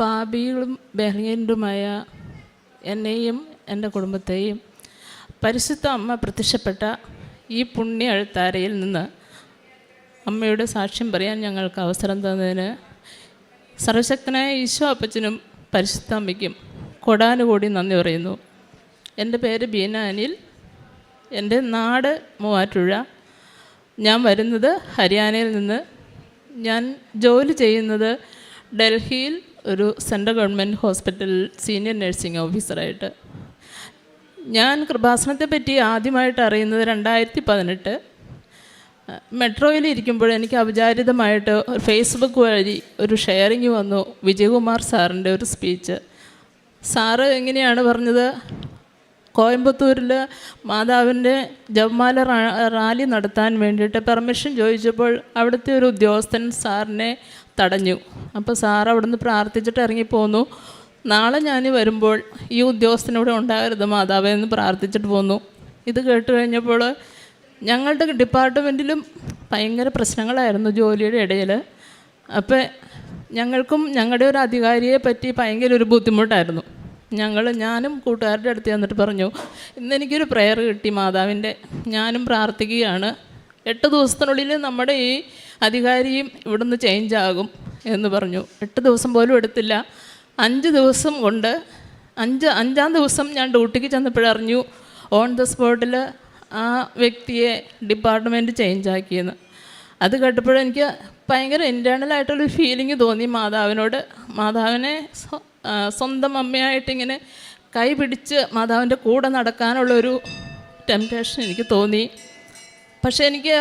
പാപികളും ബലഹീനരുമായ എന്നെയും എന്റെ കുടുംബത്തെയും പരിശുദ്ധ അമ്മ പ്രത്യക്ഷപ്പെട്ട ഈ പുണ്യ അഴുത്താരയിൽ നിന്ന് അമ്മയുടെ സാക്ഷ്യം പറയാൻ ഞങ്ങൾക്ക് അവസരം തന്നതിന് സർവശക്തനായ ഈശോ അപ്പച്ചനും പരിശുദ്ധ അമ്മയ്ക്കും കൊടാനുകൂടി നന്ദി പറയുന്നു. എന്റെ പേര് ബീന അനിൽ. എന്റെ നാട് മൂവാറ്റുഴ ഞാൻ വരുന്നത് ഹരിയാനയിൽ നിന്ന്. ഞാൻ ജോലി ചെയ്യുന്നത് ഡൽഹിയിൽ ഒരു സെൻട്രൽ ഗവൺമെന്റ് ഹോസ്പിറ്റലിൽ സീനിയർ നഴ്സിംഗ് ഓഫീസറായിട്ട്. ഞാൻ കൃപാസനത്തെ പറ്റി ആദ്യമായിട്ട് അറിയുന്നത് രണ്ടായിരത്തി പതിനെട്ട് മെട്രോയിൽ ഇരിക്കുമ്പോൾ എനിക്ക് അവിചാരിതമായിട്ട് ഫേസ്ബുക്ക് വഴി ഒരു ഷെയറിങ് വന്നു വിജയകുമാർ സാറിന്റെ ഒരു സ്പീച്ച്. സാറ് എങ്ങനെയാണ് പറഞ്ഞത്? കോയമ്പത്തൂരിൽ മാതാവിന്റെ ജപമാല റാലി നടത്താൻ വേണ്ടിയിട്ട് പെർമിഷൻ ചോദിച്ചപ്പോൾ അവിടുത്തെ ഒരു ഉദ്യോഗസ്ഥൻ സാറിനെ തടഞ്ഞു. അപ്പോൾ സാർ അവിടുന്ന് പ്രാർത്ഥിച്ചിട്ട് ഇറങ്ങിപ്പോന്നു നാളെ ഞാൻ വരുമ്പോൾ ഈ ഉദ്യോഗസ്ഥനോട് ഉണ്ടാകരുത് മാതാവേ എന്ന് പ്രാർത്ഥിച്ചിട്ട് പോന്നു. ഇത് കേട്ട് കഴിഞ്ഞപ്പോൾ ഞങ്ങളുടെ ഡിപ്പാർട്ട്മെന്റിലും ഭയങ്കര പ്രശ്നങ്ങളായിരുന്നു ജോലിയുടെ ഇടയിൽ അപ്പോൾ ഞങ്ങൾക്കും ഞങ്ങളുടെ ഒരു അധികാരിയെ പറ്റി ഭയങ്കര ഒരു ബുദ്ധിമുട്ടായിരുന്നു. ഞങ്ങൾ ഞാനും കൂട്ടുകാരുടെ അടുത്ത് ചെന്നിട്ട് പറഞ്ഞു ഇന്ന് എനിക്കൊരു പ്രെയർ കിട്ടി മാതാവിന്റെ. ഞാനും പ്രാർത്ഥിക്കുകയാണ്. എട്ട് ദിവസത്തിനുള്ളിൽ നമ്മുടെ ഈ അധികാരിയും ഇവിടുന്ന് ചേഞ്ച് ആകും എന്ന് പറഞ്ഞു. എട്ട് ദിവസം പോലും എടുത്തില്ല. അഞ്ച് ദിവസം കൊണ്ട് അഞ്ച് അഞ്ചാം ദിവസം ഞാൻ ഡ്യൂട്ടിക്ക് ചെന്നപ്പോഴറിഞ്ഞു ഓൺ ദ സ്പോട്ടിൽ ആ വ്യക്തിയെ ഡിപ്പാർട്ട്മെന്റ് ചേഞ്ച് ആക്കിയെന്ന്. അത് കേട്ടപ്പോഴെനിക്ക് ഭയങ്കര ഇന്റേർണലായിട്ടുള്ളൊരു ഫീലിംഗ് തോന്നി മാതാവിനോട്. മാതാവിനെ സ്വന്തം അമ്മയായിട്ടിങ്ങനെ കൈ പിടിച്ച് മാതാവിന്റെ കൂടെ നടക്കാനുള്ളൊരു ടെംപ്റ്റേഷൻ എനിക്ക് തോന്നി. പക്ഷേ എനിക്ക്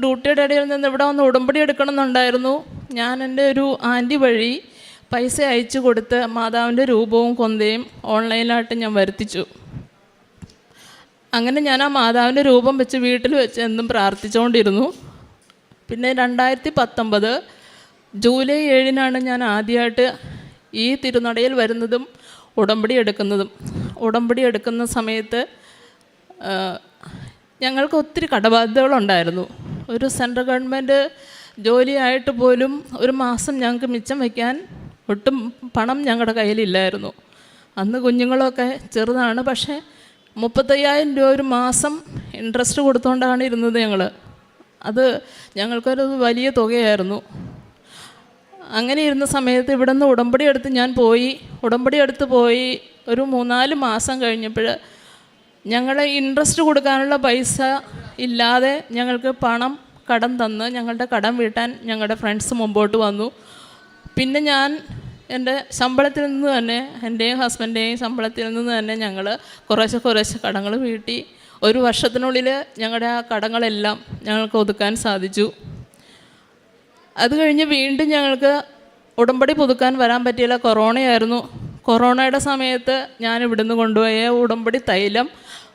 ഡ്യൂട്ടിയുടെ ഇടയിൽ നിന്ന് ഇവിടെ വന്ന് ഉടമ്പടി എടുക്കണമെന്നുണ്ടായിരുന്നു. ഞാൻ എന്റെ ഒരു ആന്റി വഴി പൈസ അയച്ചു കൊടുത്ത് മാതാവിന്റെ രൂപവും കൊന്തയും ഓൺലൈനായിട്ട് ഞാൻ വരുത്തിച്ചു. അങ്ങനെ ഞാൻ ആ മാതാവിന്റെ രൂപം വെച്ച് വീട്ടിൽ വെച്ച് എന്നും പ്രാർത്ഥിച്ചുകൊണ്ടിരുന്നു. പിന്നെ രണ്ടായിരത്തി പത്തൊമ്പത് ജൂലൈ ഏഴിനാണ് ഞാൻ ആദ്യമായിട്ട് ഈ തിരുനടയിൽ വരുന്നതും ഉടമ്പടി എടുക്കുന്നതും. ഉടമ്പടി എടുക്കുന്ന സമയത്ത് ഞങ്ങൾക്ക് ഒത്തിരി കടബാധ്യതകളുണ്ടായിരുന്നു. ഒരു സെൻട്രൽ ഗവൺമെന്റ് ജോലിയായിട്ട് പോലും ഒരു മാസം ഞങ്ങൾക്ക് മിച്ചം വയ്ക്കാൻ ഒട്ടും പണം ഞങ്ങളുടെ കയ്യിലില്ലായിരുന്നു. അന്ന് കുഞ്ഞുങ്ങളൊക്കെ ചെറുതാണ് പക്ഷേ മുപ്പത്തയ്യായിരം രൂപ ഒരു മാസം ഇൻട്രസ്റ്റ് കൊടുത്തുകൊണ്ടാണ് ഇരുന്നത് ഞങ്ങൾ അത് ഞങ്ങൾക്കൊരു വലിയ തുകയായിരുന്നു. അങ്ങനെ ഇരുന്ന സമയത്ത് ഇവിടെ നിന്ന് ഉടമ്പടി എടുത്ത് ഞാൻ പോയി. ഉടമ്പടി എടുത്ത് പോയി ഒരു മൂന്നാൽ മാസം കഴിഞ്ഞപ്പോൾ ഞങ്ങളെ ഇൻട്രസ്റ്റ് കൊടുക്കാനുള്ള പൈസ ഇല്ലാതെ ഞങ്ങൾക്ക് പണം കടം തന്ന് ഞങ്ങളുടെ കടം വീട്ടാൻ ഞങ്ങളുടെ ഫ്രണ്ട്സ് മുമ്പോട്ട് വന്നു. പിന്നെ ഞാൻ എന്റെ ശമ്പളത്തിൽ നിന്ന് തന്നെ എന്റെയും ഹസ്ബന്റെയും ശമ്പളത്തിൽ നിന്ന് തന്നെ ഞങ്ങൾ കുറേശ്ശെ കുറേശ്ശെ കടങ്ങൾ വീട്ടി. ഒരു വർഷത്തിനുള്ളിൽ ഞങ്ങളുടെ ആ കടങ്ങളെല്ലാം ഞങ്ങൾക്ക് ഒതുക്കാൻ സാധിച്ചു. അത് കഴിഞ്ഞ് വീണ്ടും ഞങ്ങൾക്ക് ഉടമ്പടി പുതുക്കാൻ വരാൻ പറ്റിയില്ല. കൊറോണയായിരുന്നു. കൊറോണയുടെ സമയത്ത് ഞാൻ ഇവിടുന്ന് കൊണ്ടുപോയ ഉടമ്പടി തൈലം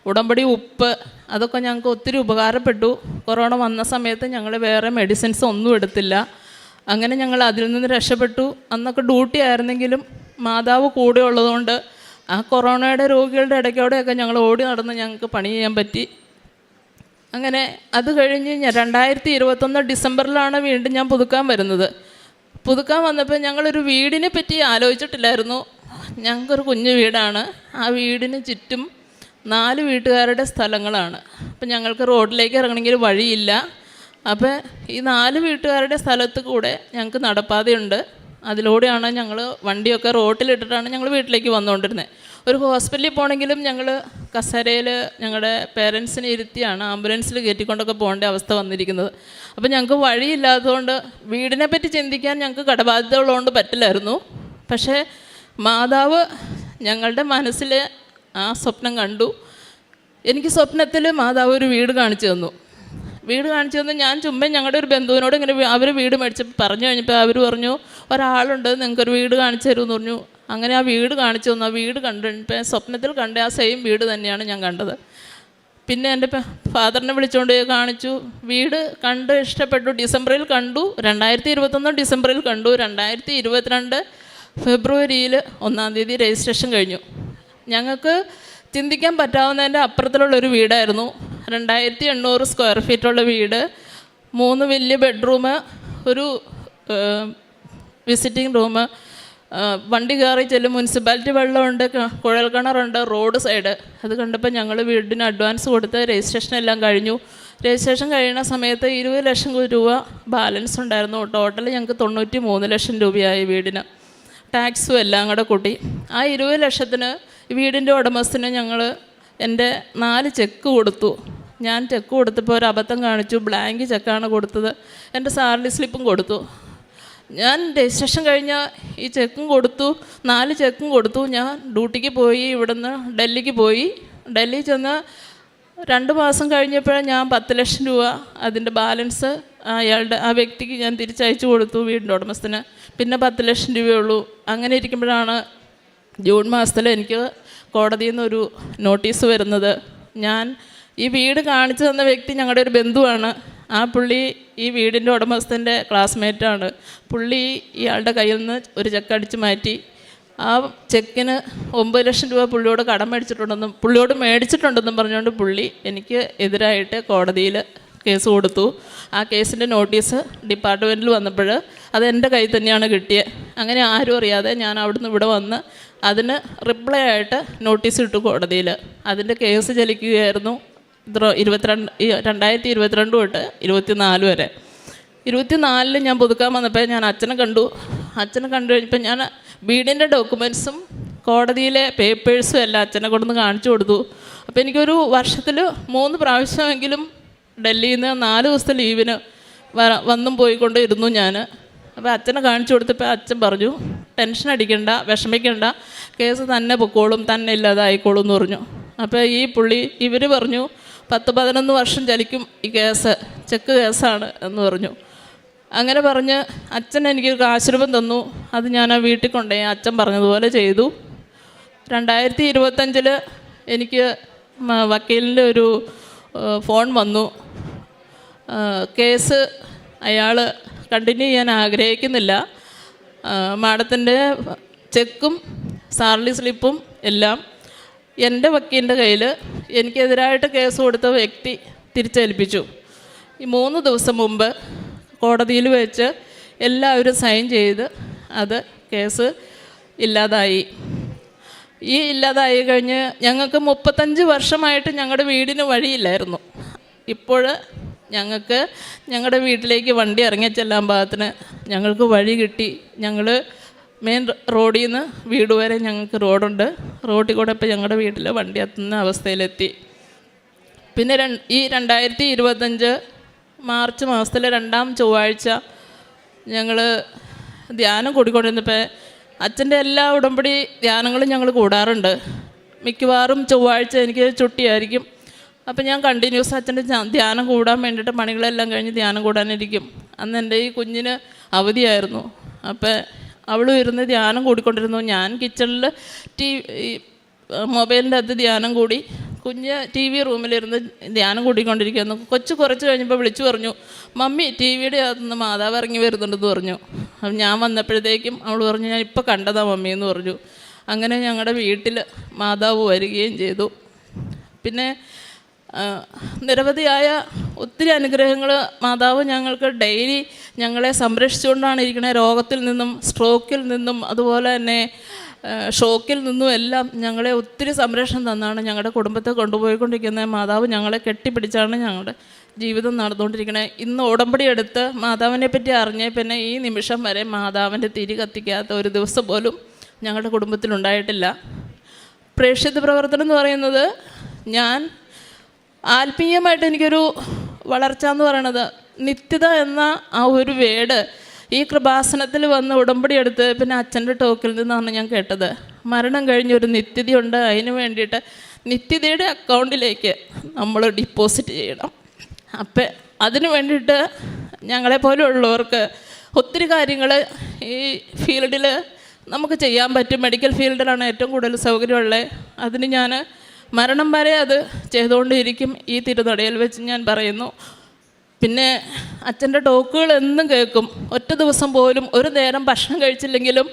ഉടമ്പടി ഉപ്പ് അതൊക്കെ ഞങ്ങൾക്ക് ഒത്തിരി ഉപകാരപ്പെട്ടു. കൊറോണ വന്ന സമയത്ത് ഞങ്ങൾ വേറെ മെഡിസിൻസ് ഒന്നും എടുത്തില്ല. അങ്ങനെ ഞങ്ങൾ അതിൽ നിന്ന് രക്ഷപ്പെട്ടു. അന്നൊക്കെ ഡ്യൂട്ടി ആയിരുന്നെങ്കിലും മാതാവ് കൂടെ ഉള്ളതുകൊണ്ട് ആ കൊറോണയുടെ രോഗികളുടെ ഇടയ്ക്കോടെയൊക്കെ ഞങ്ങൾ ഓടി നടന്ന് ഞങ്ങൾക്ക് പണി ചെയ്യാൻ പറ്റി. അങ്ങനെ അത് കഴിഞ്ഞ് ഞാൻ രണ്ടായിരത്തി ഇരുപത്തൊന്ന് ഡിസംബറിലാണ് വീണ്ടും ഞാൻ പുതുക്കാൻ വരുന്നത്. പുതുക്കാൻ വന്നപ്പോൾ ഞങ്ങളൊരു വീടിനെ പറ്റി ആലോചിച്ചിട്ടില്ലായിരുന്നു. ഞങ്ങൾക്കൊരു കുഞ്ഞു വീടാണ്. ആ വീടിന് ചുറ്റും നാല് വീട്ടുകാരുടെ സ്ഥലങ്ങളാണ്. അപ്പം ഞങ്ങൾക്ക് റോഡിലേക്ക് ഇറങ്ങണമെങ്കിൽ വഴിയില്ല. അപ്പോൾ ഈ നാല് വീട്ടുകാരുടെ സ്ഥലത്ത് കൂടെ ഞങ്ങൾക്ക് നടപ്പാതയുണ്ട്. അതിലൂടെയാണ് ഞങ്ങൾ വണ്ടിയൊക്കെ റോട്ടിലിട്ടിട്ടാണ് ഞങ്ങൾ വീട്ടിലേക്ക് വന്നുകൊണ്ടിരുന്നത് ഒരു ഹോസ്പിറ്റലിൽ പോകണമെങ്കിലും ഞങ്ങൾ കസരയിൽ ഞങ്ങളുടെ പേരൻസിനെ ഇരുത്തിയാണ് ആംബുലൻസിൽ കയറ്റിക്കൊണ്ടൊക്കെ പോകേണ്ട അവസ്ഥ വന്നിരിക്കുന്നത്. അപ്പോൾ ഞങ്ങൾക്ക് വഴിയില്ലാത്തതുകൊണ്ട് വീടിനെ പറ്റി ചിന്തിക്കാൻ ഞങ്ങൾക്ക് കടബാധ്യത ഉള്ളതുകൊണ്ട് പറ്റില്ലായിരുന്നു. പക്ഷേ മാതാവ് ഞങ്ങളുടെ മനസ്സിൽ ആ സ്വപ്നം കണ്ടു. എനിക്ക് സ്വപ്നത്തിൽ മാതാവ് ഒരു വീട് കാണിച്ചു തന്നു. വീട് കാണിച്ചു തന്നു. ഞാൻ ചുമ്മാ ഞങ്ങളുടെ ഒരു ബന്ധുവിനോട് ഇങ്ങനെ അവർ വീട് മേടിച്ച് പറഞ്ഞു കഴിഞ്ഞപ്പോൾ അവർ പറഞ്ഞു ഒരാളുണ്ട് നിങ്ങൾക്കൊരു വീട് കാണിച്ചു തരുമെന്ന് പറഞ്ഞു. അങ്ങനെ ആ വീട് കാണിച്ചു തന്നു. ആ വീട് കണ്ടപ്പോൾ സ്വപ്നത്തിൽ കണ്ട ആ സെയിം വീട് തന്നെയാണ് ഞാൻ കണ്ടത്. പിന്നെ എന്റെ ഫാദറിനെ വിളിച്ചുകൊണ്ട് കാണിച്ചു. വീട് കണ്ട് ഇഷ്ടപ്പെട്ടു. ഡിസംബറിൽ കണ്ടു. രണ്ടായിരത്തി ഇരുപത്തൊന്ന് ഡിസംബറിൽ കണ്ടു. രണ്ടായിരത്തി ഇരുപത്തിരണ്ട് ഫെബ്രുവരിയിൽ ഒന്നാം തീയതി രജിസ്ട്രേഷൻ കഴിഞ്ഞു. ഞങ്ങൾക്ക് ചിന്തിക്കാൻ പറ്റാവുന്നതിന്റെ അപ്പുറത്തിലുള്ള ഒരു വീടായിരുന്നു. രണ്ടായിരത്തി എണ്ണൂറ് സ്ക്വയർ ഫീറ്റുള്ള വീട്. മൂന്ന് വലിയ ബെഡ്റൂം ഒരു വിസിറ്റിംഗ് റൂം വണ്ടി കയറി ചെല്ലും മുനിസിപ്പാലിറ്റി വെള്ളമുണ്ട് കുഴൽ കിണറുണ്ട് റോഡ് സൈഡ് അത് കണ്ടപ്പോൾ ഞങ്ങൾ വീടിന് അഡ്വാൻസ് കൊടുത്ത് രജിസ്ട്രേഷൻ എല്ലാം കഴിഞ്ഞു. രജിസ്ട്രേഷൻ കഴിയുന്ന സമയത്ത് ഇരുപത് ലക്ഷം രൂപ ബാലൻസ് ഉണ്ടായിരുന്നു. ടോട്ടൽ ഞങ്ങൾക്ക് തൊണ്ണൂറ്റി മൂന്ന് ലക്ഷം രൂപയായി വീടിന്. ടാക്സും എല്ലാം കൂടെ കൂട്ടി. ആ ഇരുപത് ലക്ഷത്തിന് വീടിന്റെ ഉടമസ്ഥന് ഞങ്ങൾ എന്റെ നാല് ചെക്ക് കൊടുത്തു. ഞാൻ ചെക്ക് കൊടുത്തപ്പോൾ ഒരു അബദ്ധം കാണിച്ചു. ബ്ലാങ്ക് ചെക്കാണ് കൊടുത്തത്. എന്റെ സാലറി സ്ലിപ്പും കൊടുത്തു. ഞാൻ രജിസ്ട്രേഷൻ കഴിഞ്ഞ ഈ ചെക്കും കൊടുത്തു. നാല് ചെക്കും കൊടുത്തു. ഞാൻ ഡ്യൂട്ടിക്ക് പോയി ഇവിടുന്ന് ഡൽഹിക്ക് പോയി. ഡൽഹി ചെന്ന് രണ്ട് മാസം കഴിഞ്ഞപ്പോഴാണ് ഞാൻ പത്ത് ലക്ഷം രൂപ അതിന്റെ ബാലൻസ് അയാളുടെ ആ വ്യക്തിക്ക് ഞാൻ തിരിച്ചയച്ചു കൊടുത്തു വീടിന്റെ ഉടമസ്ഥന്. പിന്നെ പത്ത് ലക്ഷം രൂപയുള്ളൂ അങ്ങനെ ഇരിക്കുമ്പോഴാണ് ജൂൺ മാസത്തിൽ എനിക്ക് കോടതിയിൽ നിന്നൊരു നോട്ടീസ് വരുന്നത്. ഞാൻ ഈ വീട് കാണിച്ചു തന്ന വ്യക്തി ഞങ്ങളുടെ ഒരു ബന്ധുവാണ്. ആ പുള്ളി ഈ വീടിന്റെ ഉടമസ്ഥന്റെ ക്ലാസ്മേറ്റാണ് പുള്ളി ഇയാളുടെ കയ്യിൽ നിന്ന് ഒരു ചെക്ക് അടിച്ച് മാറ്റി. ആ ചെക്കിന് ഒമ്പത് ലക്ഷം രൂപ പുള്ളിയോട് കടം മേടിച്ചിട്ടുണ്ടെന്നും പുള്ളിയോട് മേടിച്ചിട്ടുണ്ടെന്നും പറഞ്ഞുകൊണ്ട് പുള്ളി എനിക്ക് എതിരായിട്ട് കോടതിയിൽ കേസ് കൊടുത്തു. ആ കേസിന്റെ നോട്ടീസ് ഡിപ്പാർട്ട്മെന്റിൽ വന്നപ്പോൾ അത് എന്റെ കയ്യിൽ തന്നെയാണ് കിട്ടിയത്. അങ്ങനെ ആരും അറിയാതെ ഞാൻ അവിടുന്ന് ഇവിടെ വന്ന് അതിന് റിപ്ലൈ ആയിട്ട് നോട്ടീസ് ഇട്ടു കോടതിയിൽ അതിന്റെ കേസ് ചലിക്കുകയായിരുന്നു ഇരുപത്തിരണ്ട് രണ്ടായിരത്തി ഇരുപത്തിരണ്ട് തൊട്ട് ഇരുപത്തിനാല് വരെ. ഇരുപത്തിനാലിൽ ഞാൻ പുതുക്കാൻ വന്നപ്പോൾ ഞാൻ അച്ഛനെ കണ്ടു. അച്ഛനെ കണ്ടു കഴിഞ്ഞപ്പോൾ ഞാൻ വീടിന്റെ ഡോക്യുമെൻസും കോടതിയിലെ പേപ്പേഴ്സും എല്ലാം അച്ഛനെ കൊണ്ടൊന്ന് കാണിച്ചു കൊടുത്തു. അപ്പോൾ എനിക്കൊരു വർഷത്തിൽ മൂന്ന് പ്രാവശ്യമെങ്കിലും ഡൽഹിയിൽ നിന്ന് നാല് ദിവസത്തെ ലീവിന് വന്നും പോയിക്കൊണ്ടിരുന്നു ഞാൻ അപ്പോൾ അച്ഛനെ കാണിച്ചു കൊടുത്തപ്പോൾ അച്ഛൻ പറഞ്ഞു ടെൻഷൻ അടിക്കണ്ട വിഷമിക്കണ്ട. കേസ് തന്നെ പൊക്കോളും തന്നെ ഇല്ലാതായിക്കോളും എന്ന് പറഞ്ഞു. അപ്പോൾ ഈ പുള്ളി ഇവർ പറഞ്ഞു പത്ത് പതിനൊന്ന് വർഷം ചലിക്കും ഈ കേസ് ചെക്ക് കേസാണ് എന്ന് പറഞ്ഞു. അങ്ങനെ പറഞ്ഞ് അച്ഛൻ എനിക്ക് കാശ് രൂപം തന്നു. അത് ഞാൻ ആ വീട്ടിൽ കൊണ്ടുപോയി. അച്ഛൻ പറഞ്ഞതുപോലെ ചെയ്തു. രണ്ടായിരത്തി ഇരുപത്തഞ്ചിൽ എനിക്ക് വക്കീലിന്റെ ഒരു ഫോൺ വന്നു. കേസ് അയാൾ കണ്ടിന്യൂ ചെയ്യാൻ ആഗ്രഹിക്കുന്നില്ല. മാഡത്തിന്റെ ചെക്കും സാലറി സ്ലിപ്പും എല്ലാം എന്റെ വക്കീലിന്റെ കയ്യിൽ എനിക്കെതിരായിട്ട് കേസ് കൊടുത്ത വ്യക്തി തിരിച്ചേൽപ്പിച്ചു. ഈ മൂന്ന് ദിവസം മുമ്പ് കോടതിയിൽ വെച്ച് എല്ലാവരും സൈൻ ചെയ്ത് അത് കേസ് ഇല്ലാതായി. ഈ ഇല്ലാതായി കഴിഞ്ഞ് ഞങ്ങൾക്ക് മുപ്പത്തഞ്ച് വർഷമായിട്ട് ഞങ്ങളുടെ വീടിന് വഴിയില്ലായിരുന്നു. ഇപ്പോൾ ഞങ്ങൾക്ക് ഞങ്ങളുടെ വീട്ടിലേക്ക് വണ്ടി ഇറങ്ങി ചെല്ലാൻ പാകത്തിന് ഞങ്ങൾക്ക് വഴി കിട്ടി. ഞങ്ങൾ മെയിൻ റോഡിൽ നിന്ന് വീട് വരെ ഞങ്ങൾക്ക് റോഡുണ്ട്. റോഡിൽ കൂടെ ഇപ്പോൾ ഞങ്ങളുടെ വീട്ടിൽ വണ്ടി എത്തുന്ന അവസ്ഥയിലെത്തി. പിന്നെ ഈ രണ്ടായിരത്തി ഇരുപത്തഞ്ച് മാർച്ച് മാസത്തിലെ രണ്ടാം ചൊവ്വാഴ്ച ഞങ്ങൾ ധ്യാനം കൂടിക്കൊണ്ടിരുന്നപ്പോൾ അച്ഛന്റെ എല്ലാ ഉടമ്പടി ധ്യാനങ്ങളും ഞങ്ങൾ കൂടാറുണ്ട്. മിക്കവാറും ചൊവ്വാഴ്ച എനിക്ക് ചുട്ടിയായിരിക്കും. അപ്പം ഞാൻ കണ്ടിന്യൂസ് അച്ഛന്റെ ധ്യാനം കൂടാൻ വേണ്ടിയിട്ട് പണികളെല്ലാം കഴിഞ്ഞ് ധ്യാനം കൂടാനിരിക്കും. അന്ന് എന്റെ ഈ കുഞ്ഞിന് അവധിയായിരുന്നു. അപ്പം അവളും ഇരുന്ന് ധ്യാനം കൂടിക്കൊണ്ടിരുന്നു. ഞാൻ കിച്ചണിൽ ടി മൊബൈലിന്റെ അകത്ത് ധ്യാനം കൂടി. കുഞ്ഞ് ടി വി റൂമിലിരുന്ന് ധ്യാനം കൂടിക്കൊണ്ടിരിക്കുന്നു. കൊച്ചു കുറച്ച് കഴിഞ്ഞപ്പോൾ വിളിച്ചു പറഞ്ഞു മമ്മി ടി വിയുടെ അകത്തുനിന്ന് മാതാവ് ഇറങ്ങി വരുന്നുണ്ടെന്ന് പറഞ്ഞു. അപ്പം ഞാൻ വന്നപ്പോഴത്തേക്കും അവൾ പറഞ്ഞു ഞാൻ ഇപ്പോൾ കണ്ടതാ മമ്മി എന്ന് പറഞ്ഞു. അങ്ങനെ ഞങ്ങളുടെ വീട്ടിൽ മാതാവ് വരികയും ചെയ്തു. പിന്നെ നിരവധിയായ ഒത്തിരി അനുഗ്രഹങ്ങൾ മാതാവ് ഞങ്ങൾക്ക് ഡെയിലി ഞങ്ങളെ സംരക്ഷിച്ചുകൊണ്ടാണ് ഇരിക്കുന്നത് രോഗത്തിൽ നിന്നും സ്ട്രോക്കിൽ നിന്നും അതുപോലെ തന്നെ ഷോക്കിൽ നിന്നും എല്ലാം ഞങ്ങളെ ഒത്തിരി സംരക്ഷണം തന്നാണ് ഞങ്ങളുടെ കുടുംബത്തെ കൊണ്ടുപോയിക്കൊണ്ടിരിക്കുന്നത് മാതാവ് ഞങ്ങളെ കെട്ടിപ്പിടിച്ചാണ് ഞങ്ങളുടെ ജീവിതം നടന്നുകൊണ്ടിരിക്കുന്നത് ഇന്ന് ഉടമ്പടി എടുത്ത് മാതാവിനെ പറ്റി അറിഞ്ഞേ പിന്നെ ഈ നിമിഷം വരെ മാതാവിന്റെ തിരി കത്തിക്കാത്ത ഒരു ദിവസം പോലും ഞങ്ങളുടെ കുടുംബത്തിലുണ്ടായിട്ടില്ല. പ്രേക്ഷിത പ്രവർത്തനം എന്ന് പറയുന്നത് ഞാൻ ആത്മീയമായിട്ട് എനിക്കൊരു വളർച്ച എന്ന് പറയണത് നിത്യത എന്ന ആ ഒരു വേട് ഈ കൃപാസനത്തിൽ വന്ന് ഉടമ്പടി എടുത്ത് പിന്നെ അച്ഛന്റെ ടോക്കിൽ നിന്നാണ് ഞാൻ കേട്ടത്. മരണം കഴിഞ്ഞൊരു നിത്യതയുണ്ട്. അതിന് വേണ്ടിയിട്ട് നിത്യതയുടെ അക്കൗണ്ടിലേക്ക് നമ്മൾ ഡിപ്പോസിറ്റ് ചെയ്യണം. അപ്പം അതിന് വേണ്ടിയിട്ട് ഞങ്ങളെപ്പോലെയുള്ളവർക്ക് ഒത്തിരി കാര്യങ്ങൾ ഈ ഫീൽഡിൽ നമുക്ക് ചെയ്യാൻ പറ്റും. മെഡിക്കൽ ഫീൽഡിലാണ് ഏറ്റവും കൂടുതൽ സൗകര്യമുള്ളത് അതിന് ഞാൻ മരണം വരെ അത് ചെയ്തുകൊണ്ടിരിക്കും. ഈ തിരുനടയിൽ വെച്ച് ഞാൻ പറയുന്നു. പിന്നെ അച്ഛന്റെ ടോക്കുകൾ എന്നും കേൾക്കും. ഒറ്റ ദിവസം പോലും ഒരു നേരം ഭക്ഷണം കഴിച്ചില്ലെങ്കിലും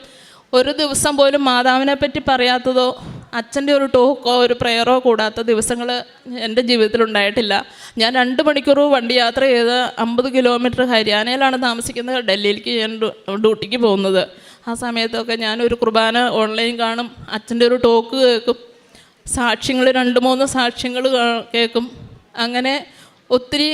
ഒരു ദിവസം പോലും മാതാവിനെ പറ്റി പറയാത്തതോ അച്ഛന്റെ ഒരു ടോക്കോ ഒരു പ്രെയറോ കൂടാത്ത ദിവസങ്ങൾ എന്റെ ജീവിതത്തിൽ ഉണ്ടായിട്ടില്ല. ഞാൻ രണ്ട് മണിക്കൂർ വണ്ടി യാത്ര ചെയ്ത് അമ്പത് കിലോമീറ്റർ ഹരിയാനയിലാണ് താമസിക്കുന്നത്. ഡൽഹിയിലേക്ക് ഞാൻ ഡ്യൂട്ടിക്ക് പോകുന്നത്. ആ സമയത്തൊക്കെ ഞാനൊരു കുർബാന ഓൺലൈൻ കാണും. അച്ഛന്റെ ഒരു ടോക്ക് കേൾക്കും. സാക്ഷ്യങ്ങൾ രണ്ട് മൂന്ന് സാക്ഷ്യങ്ങൾ കേൾക്കും. അങ്ങനെ ഒത്തിരി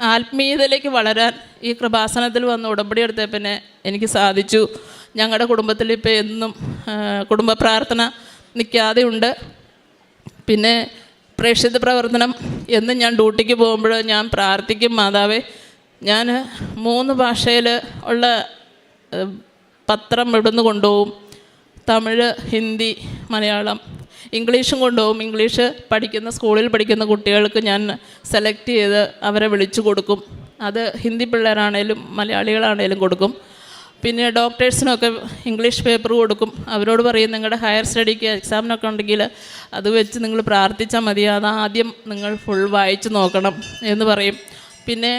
ആത്മീയതയിലേക്ക് വളരാൻ ഈ കൃപാസനത്തിൽ വന്ന് ഉടമ്പടി എടുത്ത പിന്നെ എനിക്ക് സാധിച്ചു. ഞങ്ങളുടെ കുടുംബത്തിൽ ഇപ്പോൾ എന്നും കുടുംബ പ്രാർത്ഥന നിൽക്കാതെ ഉണ്ട് പിന്നെ പ്രേക്ഷിത പ്രവർത്തനം എന്നും ഞാൻ ഡ്യൂട്ടിക്ക് പോകുമ്പോൾ ഞാൻ പ്രാർത്ഥിക്കും മാതാവേ. ഞാൻ മൂന്ന് ഭാഷയിൽ ഉള്ള പത്രം ഇവിടുന്ന് കൊണ്ടുപോകും. തമിഴ് ഹിന്ദി മലയാളം ഇംഗ്ലീഷും കൊണ്ടുപോകും. ഇംഗ്ലീഷ് പഠിക്കുന്ന സ്കൂളിൽ പഠിക്കുന്ന കുട്ടികൾക്ക് ഞാൻ സെലക്ട് ചെയ്ത് അവരെ വിളിച്ചു കൊടുക്കും. അത് ഹിന്ദി പിള്ളേരാണേലും മലയാളികളാണേലും കൊടുക്കും. പിന്നെ ഡോക്ടേഴ്സിനൊക്കെ ഇംഗ്ലീഷ് പേപ്പർ കൊടുക്കും. അവരോട് പറയും നിങ്ങളുടെ ഹയർ സ്റ്റഡിക്ക് എക്സാമിനൊക്കെ ഉണ്ടെങ്കിൽ അത് വെച്ച് നിങ്ങൾ പ്രാർത്ഥിച്ചാൽ മതി. അത് ആദ്യം നിങ്ങൾ ഫുൾ വായിച്ചു നോക്കണം എന്ന് പറയും. പിന്നെ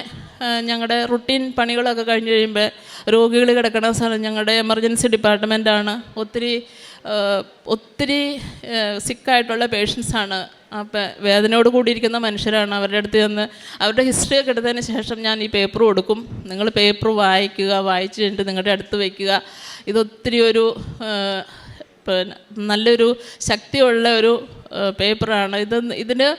ഞങ്ങളുടെ റുട്ടീൻ പണികളൊക്കെ കഴിഞ്ഞ് കഴിയുമ്പോൾ രോഗികൾ കിടക്കണ സ്ഥലം ഞങ്ങളുടെ എമർജൻസി ഡിപ്പാർട്ട്മെന്റാണ് ഒത്തിരി ഒത്തിരി സിക്കായിട്ടുള്ള പേഷ്യൻസാണ് അപ്പം വേദനയോട് കൂടിയിരിക്കുന്ന മനുഷ്യരാണ് അവരുടെ അടുത്ത് ചെന്ന് അവരുടെ ഹിസ്റ്ററി ഒക്കെ എടുത്തതിന് ശേഷം ഞാൻ ഈ പേപ്പർ കൊടുക്കും. നിങ്ങൾ പേപ്പർ വായിക്കുക വായിച്ചു കഴിഞ്ഞിട്ട് നിങ്ങളുടെ അടുത്ത് വയ്ക്കുക ഇതൊത്തിരി ഒരു നല്ലൊരു ശക്തിയുള്ള ഒരു പേപ്പറാണ് ഇത് ഇതിന്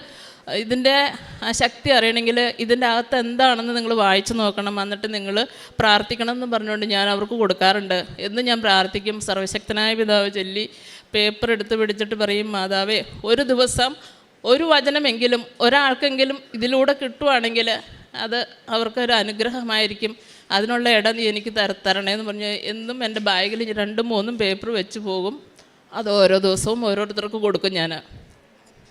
ഇതിന്റെ ശക്തി അറിയണമെങ്കിൽ ഇതിന്റെ അകത്ത് എന്താണെന്ന് നിങ്ങൾ വായിച്ചു നോക്കണം. എന്നിട്ട് നിങ്ങൾ പ്രാർത്ഥിക്കണം എന്ന് പറഞ്ഞുകൊണ്ട് ഞാൻ അവർക്ക് കൊടുക്കാറുണ്ട്. എന്ന് ഞാൻ പ്രാർത്ഥിക്കും. സർവശക്തനായ പിതാവ് ചൊല്ലി പേപ്പർ എടുത്ത് പിടിച്ചിട്ട് പറയും മാതാവേ ഒരു ദിവസം ഒരു വചനമെങ്കിലും ഒരാൾക്കെങ്കിലും ഇതിലൂടെ കിട്ടുവാണെങ്കിൽ അത് അവർക്കൊരു അനുഗ്രഹമായിരിക്കും. അതിനുള്ള ഇടം നീ എനിക്ക് തര തരണേന്ന് പറഞ്ഞ് എന്നും എന്റെ ബാഗിൽ രണ്ടും മൂന്നും പേപ്പർ വെച്ച് പോകും. അത് ഓരോ ദിവസവും ഓരോരുത്തർക്ക് കൊടുക്കും ഞാൻ.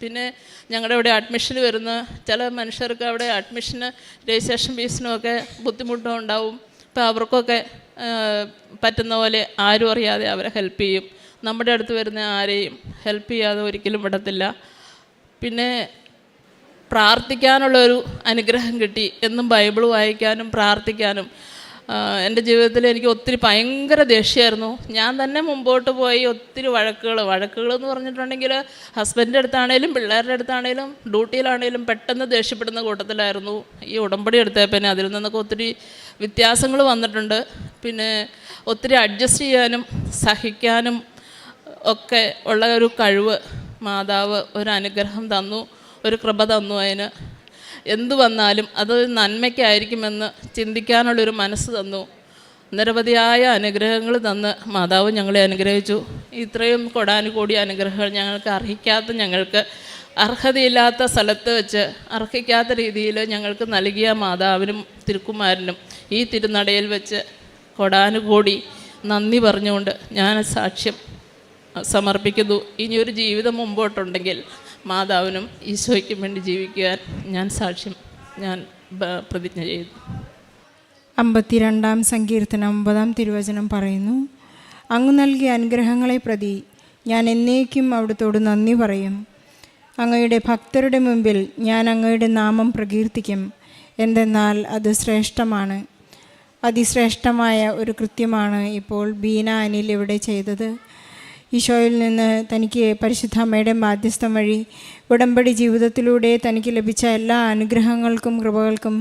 പിന്നെ ഞങ്ങളുടെ ഇവിടെ അഡ്മിഷന് വരുന്ന ചില മനുഷ്യർക്ക് അവിടെ അഡ്മിഷന് രജിസ്ട്രേഷൻ ഫീസിനും ഒക്കെ ബുദ്ധിമുട്ടും ഉണ്ടാവും. അപ്പോൾ അവർക്കൊക്കെ പറ്റുന്ന പോലെ ആരും അറിയാതെ അവരെ ഹെൽപ്പ് ചെയ്യും. നമ്മുടെ അടുത്ത് വരുന്ന ആരെയും ഹെൽപ്പ് ചെയ്യാതെ ഒരിക്കലും വിടത്തില്ല. പിന്നെ പ്രാർത്ഥിക്കാനുള്ളൊരു അനുഗ്രഹം കിട്ടി. എന്നും ബൈബിൾ വായിക്കാനും പ്രാർത്ഥിക്കാനും എന്റെ ജീവിതത്തിൽ എനിക്ക് ഒത്തിരി ഭയങ്കര ദേഷ്യമായിരുന്നു. ഞാൻ തന്നെ മുമ്പോട്ട് പോയി ഒത്തിരി വഴക്കുകൾ. വഴക്കുകൾ എന്ന് പറഞ്ഞിട്ടുണ്ടെങ്കിൽ ഹസ്ബൻഡിന്റെ അടുത്താണേലും പിള്ളേരുടെ അടുത്താണേലും ഡ്യൂട്ടിയിലാണേലും പെട്ടെന്ന് ദേഷ്യപ്പെടുന്ന കൂട്ടത്തിലായിരുന്നു. ഈ ഉടമ്പടി എടുത്തേ പിന്നെ അതിൽ നിന്നൊക്കെ ഒത്തിരി വ്യത്യാസങ്ങൾ വന്നിട്ടുണ്ട്. പിന്നെ ഒത്തിരി അഡ്ജസ്റ്റ് ചെയ്യാനും സഹിക്കാനും ഒക്കെ ഉള്ള ഒരു കഴിവ് മാതാവ് ഒരു അനുഗ്രഹം തന്നു ഒരു കൃപ തന്നു അതിന്. എന്തു വന്നാലും അത് നന്മയ്ക്കായിരിക്കുമെന്ന് ചിന്തിക്കാനുള്ളൊരു മനസ്സ് തന്നു. നിരവധിയായ അനുഗ്രഹങ്ങൾ തന്ന് മാതാവ് ഞങ്ങളെ അനുഗ്രഹിച്ചു. ഇത്രയും കൊടാനുകൂടിയ അനുഗ്രഹങ്ങൾ ഞങ്ങൾക്ക് അർഹിക്കാത്ത ഞങ്ങൾക്ക് അർഹതയില്ലാത്ത സ്ഥലത്ത് വെച്ച് അർഹിക്കാത്ത രീതിയിൽ ഞങ്ങൾക്ക് നൽകിയ മാതാവിനും തിരുക്കുമാരനും ഈ തിരുനടയിൽ വെച്ച് കൊടാനുകൂടി നന്ദി പറഞ്ഞുകൊണ്ട് ഞാൻ സാക്ഷ്യം സമർപ്പിക്കുന്നു. ഇനിയൊരു ജീവിതം മുമ്പോട്ടുണ്ടെങ്കിൽ മാതാവിനും ഈശോയ്ക്കും വേണ്ടി ജീവിക്കുവാൻ ഞാൻ സാക്ഷ്യം ഞാൻ പ്രതിജ്ഞ ചെയ്തു. അമ്പത്തിരണ്ടാം സങ്കീർത്തനം ഒമ്പതാം തിരുവചനം പറയുന്നു അങ്ങ് നൽകിയ അനുഗ്രഹങ്ങളെ പ്രതി ഞാൻ എന്നേക്കും അവിടുത്തോട് നന്ദി പറയും. അങ്ങയുടെ ഭക്തരുടെ മുമ്പിൽ ഞാൻ അങ്ങയുടെ നാമം പ്രകീർത്തിക്കും. എന്തെന്നാൽ അത് ശ്രേഷ്ഠമാണ്. അതിശ്രേഷ്ഠമായ ഒരു കൃത്യമാണ് ഇപ്പോൾ ബീന അനിൽ ഇവിടെ ചെയ്തത്. ഈശോയിൽ നിന്ന് തനിക്ക് പരിശുദ്ധ അമ്മയുടെ മാധ്യസ്ഥം വഴി ഉടമ്പടി ജീവിതത്തിലൂടെ തനിക്ക് ലഭിച്ച എല്ലാ അനുഗ്രഹങ്ങൾക്കും കൃപകൾക്കും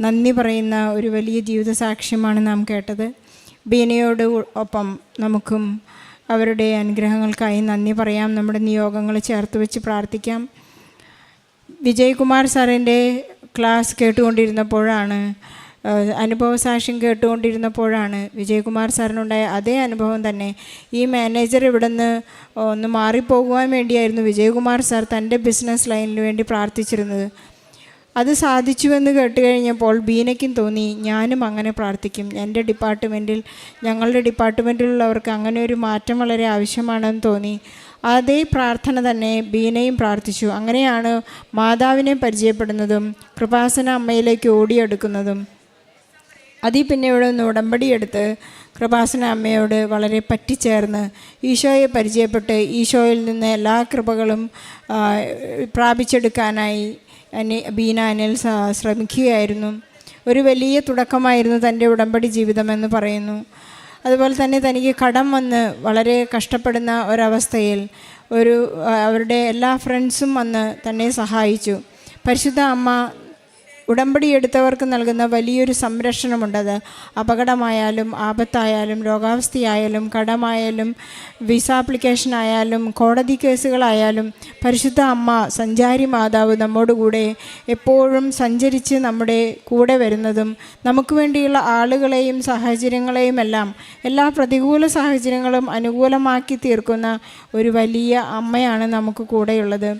നന്ദി പറയുന്ന ഒരു വലിയ ജീവിത സാക്ഷ്യമാണ് നാം കേട്ടത്. ബീനയോട് ഒപ്പം നമുക്കും അവരുടെ അനുഗ്രഹങ്ങൾക്കായി നന്ദി പറയാം. നമ്മുടെ നിയോഗങ്ങൾ ചേർത്ത് വെച്ച് പ്രാർത്ഥിക്കാം. വിജയകുമാർ സാറിന്റെ ക്ലാസ് കേട്ടുകൊണ്ടിരുന്നപ്പോഴാണ് അനുഭവ സാക്ഷ്യം കേട്ടുകൊണ്ടിരുന്നപ്പോഴാണ് വിജയകുമാർ സാറിനുണ്ടായ അതേ അനുഭവം തന്നെ. ഈ മാനേജർ ഇവിടെ നിന്ന് ഒന്ന് മാറിപ്പോകുവാൻ വേണ്ടിയായിരുന്നു വിജയകുമാർ സാർ തന്റെ ബിസിനസ് ലൈനിന് വേണ്ടി പ്രാർത്ഥിച്ചിരുന്നത്. അത് സാധിച്ചുവെന്ന് കേട്ട് കഴിഞ്ഞപ്പോൾ ബീനയ്ക്കും തോന്നി ഞാനും അങ്ങനെ പ്രാർത്ഥിക്കും. എന്റെ ഡിപ്പാർട്ട്മെന്റിൽ ഞങ്ങളുടെ ഡിപ്പാർട്ട്മെന്റിലുള്ളവർക്ക് അങ്ങനെ ഒരു മാറ്റം വളരെ ആവശ്യമാണെന്ന് തോന്നി. അതേ പ്രാർത്ഥന തന്നെ ബീനയും പ്രാർത്ഥിച്ചു. അങ്ങനെയാണ് മാതാവിനെ പരിചയപ്പെടുന്നതും കൃപാസന അമ്മയിലേക്ക് ഓടിയെടുക്കുന്നതും. അതിൽ പിന്നെ ഇവിടെ നിന്ന് ഉടമ്പടിയെടുത്ത് കൃപാസന അമ്മയോട് വളരെ പറ്റിച്ചേർന്ന് ഈശോയെ പരിചയപ്പെട്ട് ഈശോയിൽ നിന്ന് എല്ലാ കൃപകളും പ്രാപിച്ചെടുക്കാനായി അനി ബീന അനിൽ ശ്രമിക്കുകയായിരുന്നു. ഒരു വലിയ തുടക്കമായിരുന്നു തന്റെ ഉടമ്പടി ജീവിതമെന്ന് പറയുന്നു. അതുപോലെ തന്നെ തനിക്ക് കടം വന്ന് വളരെ കഷ്ടപ്പെടുന്ന ഒരവസ്ഥയിൽ ഒരു അവരുടെ എല്ലാ ഫ്രണ്ട്സും വന്ന് തന്നെ സഹായിച്ചു. പരിശുദ്ധ അമ്മ ഉടമ്പടി എടുത്തവർക്ക് നൽകുന്ന വലിയൊരു സംരക്ഷണമുണ്ടത് അപകടമായാലും ആപത്തായാലും രോഗാവസ്ഥയായാലും കടമായാലും വിസ ആപ്ലിക്കേഷൻ ആയാലും കോടതി കേസുകളായാലും പരിശുദ്ധ അമ്മ സഞ്ചാരി മാതാവ് നമ്മോടുകൂടെ എപ്പോഴും സഞ്ചരിച്ച് നമ്മുടെ കൂടെ വരുന്നതും നമുക്ക് വേണ്ടിയുള്ള ആളുകളെയും സാഹചര്യങ്ങളെയും എല്ലാം എല്ലാ പ്രതികൂല സാഹചര്യങ്ങളും അനുകൂലമാക്കി തീർക്കുന്ന ഒരു വലിയ അമ്മയാണ് നമുക്ക് കൂടെയുള്ളത്.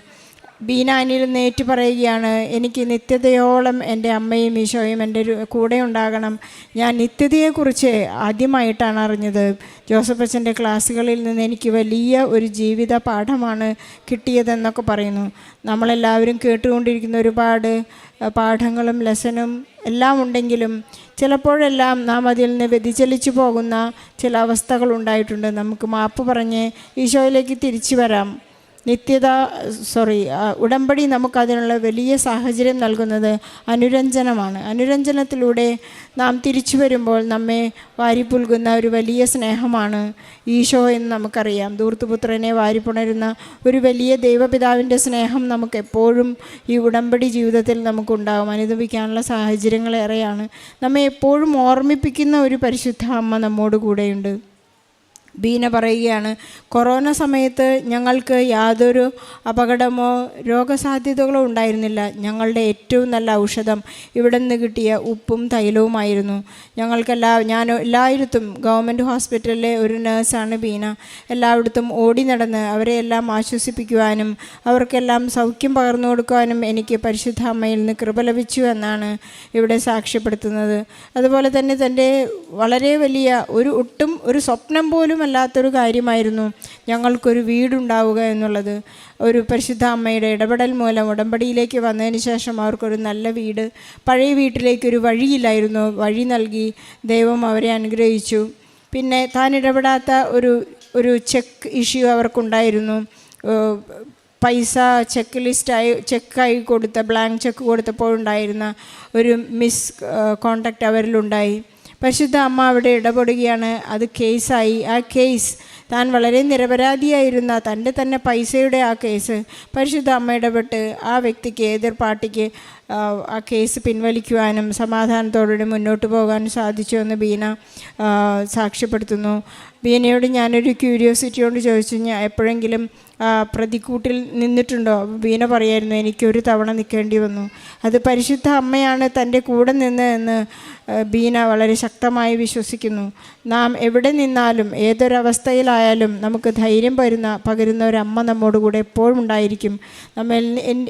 ബീനാനിൽ നേറ്റ് പറയുകയാണ് എനിക്ക് നിത്യതയോളം എന്റെ അമ്മയും ഈശോയും എന്റെ കൂടെ ഉണ്ടാകണം. ഞാൻ നിത്യതയെക്കുറിച്ച് ആദ്യമായിട്ടാണ് അറിഞ്ഞത്. ജോസഫ് അച്ഛന്റെ ക്ലാസ്സുകളിൽ നിന്ന് എനിക്ക് വലിയ ഒരു ജീവിത പാഠമാണ് കിട്ടിയതെന്നൊക്കെ പറയുന്നു. നമ്മളെല്ലാവരും കേട്ടുകൊണ്ടിരിക്കുന്ന ഒരുപാട് പാഠങ്ങളും ലെസനും എല്ലാം ഉണ്ടെങ്കിലും ചിലപ്പോഴെല്ലാം നാം അതിൽ നിന്ന് വ്യതിചലിച്ചു പോകുന്ന ചില അവസ്ഥകൾ ഉണ്ടായിട്ടുണ്ട്. നമുക്ക് മാപ്പ് പറഞ്ഞ് ഈശോയിലേക്ക് തിരിച്ചു വരാം. നിത്യത സോറി ഉടമ്പടി നമുക്കതിനുള്ള വലിയ സാഹചര്യം നൽകുന്നത് അനുരഞ്ജനമാണ്. അനുരഞ്ജനത്തിലൂടെ നാം തിരിച്ചു വരുമ്പോൾ നമ്മെ വാരിപ്പുൽകുന്ന ഒരു വലിയ സ്നേഹമാണ് ഈശോ എന്ന് നമുക്കറിയാം. ദൂർത്തുപുത്രനെ വാരിപ്പുണരുന്ന ഒരു വലിയ ദൈവപിതാവിന്റെ സ്നേഹം നമുക്ക് എപ്പോഴും ഈ ഉടമ്പടി ജീവിതത്തിൽ നമുക്കുണ്ടാകും അനുഭവിക്കാനുള്ള സാഹചര്യങ്ങളേറെയാണ്. നമ്മെ എപ്പോഴും ഓർമ്മിപ്പിക്കുന്ന ഒരു പരിശുദ്ധ അമ്മ നമ്മോട് കൂടെയുണ്ട് ബീന പറയുകയാണ് കൊറോണ സമയത്ത് ഞങ്ങൾക്ക് യാതൊരു അപകടമോ രോഗസാധ്യതകളോ ഉണ്ടായിരുന്നില്ല. ഞങ്ങളുടെ ഏറ്റവും നല്ല ഔഷധം ഇവിടെ നിന്ന് കിട്ടിയ ഉപ്പും തൈലവുമായിരുന്നു. ഞങ്ങൾക്കെല്ലാ ഞാൻ എല്ലായിടത്തും ഗവൺമെന്റ് ഹോസ്പിറ്റലിലെ ഒരു നേഴ്സാണ് ബീന. എല്ലായിടത്തും ഓടി നടന്ന് അവരെ എല്ലാം ആശ്വസിപ്പിക്കുവാനും അവർക്കെല്ലാം സൗഖ്യം പകർന്നു കൊടുക്കുവാനും എനിക്ക് പരിശുദ്ധ അമ്മയിൽ നിന്ന് കൃപ ലഭിച്ചു എന്നാണ് ഇവിടെ സാക്ഷ്യപ്പെടുത്തുന്നത്. അതുപോലെ തന്നെ തന്റെ വളരെ വലിയ ഒരു ഒട്ടും ഒരു സ്വപ്നം പോലും അല്ലാത്തൊരു കാര്യമായിരുന്നു ഞങ്ങൾക്കൊരു വീടുണ്ടാവുക എന്നുള്ളത്. ഒരു പരിശുദ്ധ അമ്മയുടെ ഇടപെടൽ മൂലം ഉടമ്പടിയിലേക്ക് വന്നതിന് ശേഷം അവർക്കൊരു നല്ല വീട് പഴയ വീട്ടിലേക്കൊരു വഴിയില്ലായിരുന്നു. വഴി നൽകി ദൈവം അവരെ അനുഗ്രഹിച്ചു. പിന്നെ താൻ ഇടപെടാത്ത ഒരു ഒരു ചെക്ക് ഇഷ്യൂ അവർക്കുണ്ടായിരുന്നു. പൈസ ചെക്ക് ലിസ്റ്റായി ചെക്കായി കൊടുത്ത ബ്ലാങ്ക് ചെക്ക് കൊടുത്തപ്പോഴുണ്ടായിരുന്ന ഒരു മിസ് കോണ്ടാക്റ്റ് അവരിലുണ്ടായി. പരിശുദ്ധ അമ്മ അവിടെ ഇടപെടുകയാണ്. അത് കേസായി. ആ കേസ് താൻ വളരെ നിരപരാധിയായിരുന്ന തന്റെ തന്നെ പൈസയുടെ ആ കേസ് പരിശുദ്ധ അമ്മ ഇടപെട്ട് ആ വ്യക്തിക്ക് എതിർ പാർട്ടിക്ക് ആ, കേസ് പിൻവലിക്കുവാനും സമാധാനത്തോടെ മുന്നോട്ട് പോകാനും സാധിച്ചു എന്ന് ബീന സാക്ഷ്യപ്പെടുത്തുന്നു. ബീനയോട് ഞാനൊരു ക്യൂരിയോസിറ്റി കൊണ്ട് ചോദിച്ചു ഞാൻ എപ്പോഴെങ്കിലും പ്രതിക്കൂട്ടിൽ നിന്നിട്ടുണ്ടോ? വീണ പറയായിരുന്നു എനിക്കൊരു തവണ നിൽക്കേണ്ടി വന്നു. അത് പരിശുദ്ധ അമ്മയാണ് തന്റെ കൂടെ നിന്ന് എന്ന് ബീന വളരെ ശക്തമായി വിശ്വസിക്കുന്നു. നാം എവിടെ നിന്നാലും ഏതൊരവസ്ഥയിലായാലും നമുക്ക് ധൈര്യം പരുന്ന പകരുന്ന ഒരു അമ്മ നമ്മോട് കൂടെ എപ്പോഴും ഉണ്ടായിരിക്കും നമ്മൾ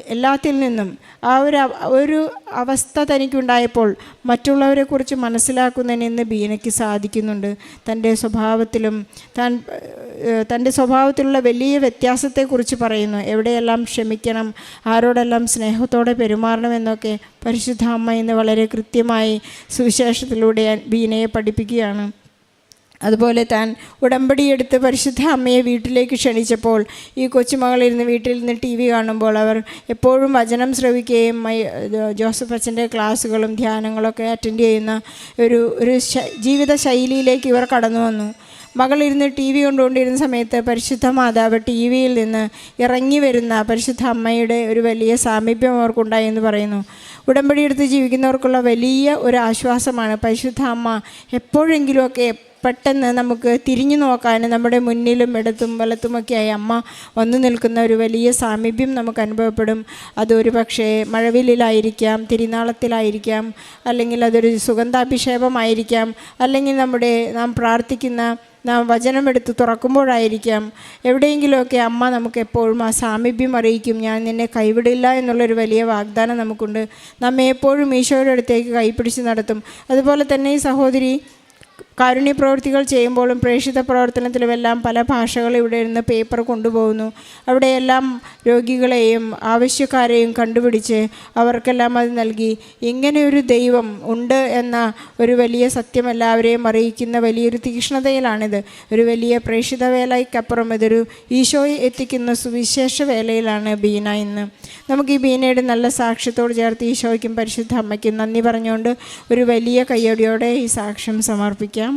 എല്ലാത്തിൽ നിന്നും ആ ഒരു ഒരു അവസ്ഥ തനിക്കുണ്ടായപ്പോൾ മറ്റുള്ളവരെക്കുറിച്ച് മനസ്സിലാക്കുന്നതിന് ഇന്ന് ബീനയ്ക്ക് സാധിക്കുന്നുണ്ട്. തന്റെ സ്വഭാവത്തിലും താൻ തന്റെ സ്വഭാവത്തിലുള്ള വലിയ വ്യത്യാസത്തെക്കുറിച്ച് പറയുന്നു. എവിടെയെല്ലാം ക്ഷമിക്കണം ആരോടെല്ലാം സ്നേഹത്തോടെ പെരുമാറണമെന്നൊക്കെ പരിശുദ്ധ അമ്മ ഇന്ന് വളരെ കൃത്യമായി സുവിശേഷത്തിലൂടെ ബീനയെ പഠിപ്പിക്കുകയാണ്. അതുപോലെ താൻ ഉടമ്പടിയെടുത്ത് പരിശുദ്ധ അമ്മയെ വീട്ടിലേക്ക് ക്ഷണിച്ചപ്പോൾ ഈ കൊച്ചുമകളിരുന്ന് വീട്ടിൽ നിന്ന് ടി വി കാണുമ്പോൾ അവർ എപ്പോഴും വചനം ശ്രവിക്കുകയും ജോസഫ് അച്ഛന്റെ ക്ലാസ്സുകളും ധ്യാനങ്ങളൊക്കെ അറ്റൻഡ് ചെയ്യുന്ന ഒരു ഒരു ജീവിത ശൈലിയിലേക്ക് ഇവർ കടന്നു വന്നു. മകളിരുന്ന് ടി വി കൊണ്ടുകൊണ്ടിരുന്ന സമയത്ത് പരിശുദ്ധ മാതാവ് ടി വിയിൽ നിന്ന് ഇറങ്ങി വരുന്ന പരിശുദ്ധ അമ്മയുടെ ഒരു വലിയ സാമീപ്യം അവർക്കുണ്ടായി എന്ന് പറയുന്നു. ഉടമ്പടിയെടുത്ത് ജീവിക്കുന്നവർക്കുള്ള വലിയ ഒരു ആശ്വാസമാണ് പരിശുദ്ധ അമ്മ എപ്പോഴെങ്കിലുമൊക്കെ പെട്ടെന്ന് നമുക്ക് തിരിഞ്ഞു നോക്കാൻ നമ്മുടെ മുന്നിലും ഇടത്തും വലത്തുമൊക്കെയായി അമ്മ വന്നു നിൽക്കുന്ന ഒരു വലിയ സാമീപ്യം നമുക്ക് അനുഭവപ്പെടും. അതൊരു പക്ഷേ മഴവില്ലിലായിരിക്കാം തിരുനാളത്തിലായിരിക്കാം അല്ലെങ്കിൽ അതൊരു സുഗന്ധാഭിഷേകമായിരിക്കാം അല്ലെങ്കിൽ നമ്മുടെ നാം പ്രാർത്ഥിക്കുന്ന നാം വചനമെടുത്ത് തുറക്കുമ്പോഴായിരിക്കാം. എവിടെയെങ്കിലുമൊക്കെ അമ്മ നമുക്ക് എപ്പോഴും ആ സാമീപ്യം അറിയിക്കും. ഞാൻ നിന്നെ കൈവിടില്ല എന്നുള്ളൊരു വലിയ വാഗ്ദാനം നമുക്കുണ്ട്. നമ്മെ എപ്പോഴും ഈശോയുടെ അടുത്തേക്ക് കൈപിടിച്ച് നടത്തും. അതുപോലെ തന്നെ ഈ സഹോദരി കാരുണ്യ പ്രവൃത്തികൾ ചെയ്യുമ്പോഴും പ്രേക്ഷിത പ്രവർത്തനത്തിലുമെല്ലാം പല ഭാഷകൾ ഇവിടെ ഇരുന്ന് പേപ്പർ കൊണ്ടുപോകുന്നു. അവിടെയെല്ലാം രോഗികളെയും ആവശ്യക്കാരെയും കണ്ടുപിടിച്ച് അവർക്കെല്ലാം അത് നൽകി. ഇങ്ങനെയൊരു ദൈവം ഉണ്ട് എന്ന ഒരു വലിയ സത്യം എല്ലാവരെയും അറിയിക്കുന്ന വലിയൊരു തീക്ഷ്ണതയിലാണിത്. ഒരു വലിയ പ്രേക്ഷിത വേലയ്ക്കപ്പുറം ഇതൊരു ഈശോയെ എത്തിക്കുന്ന സുവിശേഷ വേലയിലാണ് ബീന ഇന്ന്. നമുക്ക് ഈ ബീനയുടെ നല്ല സാക്ഷ്യത്തോട് ചേർത്ത് ഈശോയ്ക്കും പരിശുദ്ധ അമ്മയ്ക്കും നന്ദി പറഞ്ഞുകൊണ്ട് ഒരു വലിയ കയ്യടിയോടെ ഈ സാക്ഷ്യം സമർപ്പിക്കാം.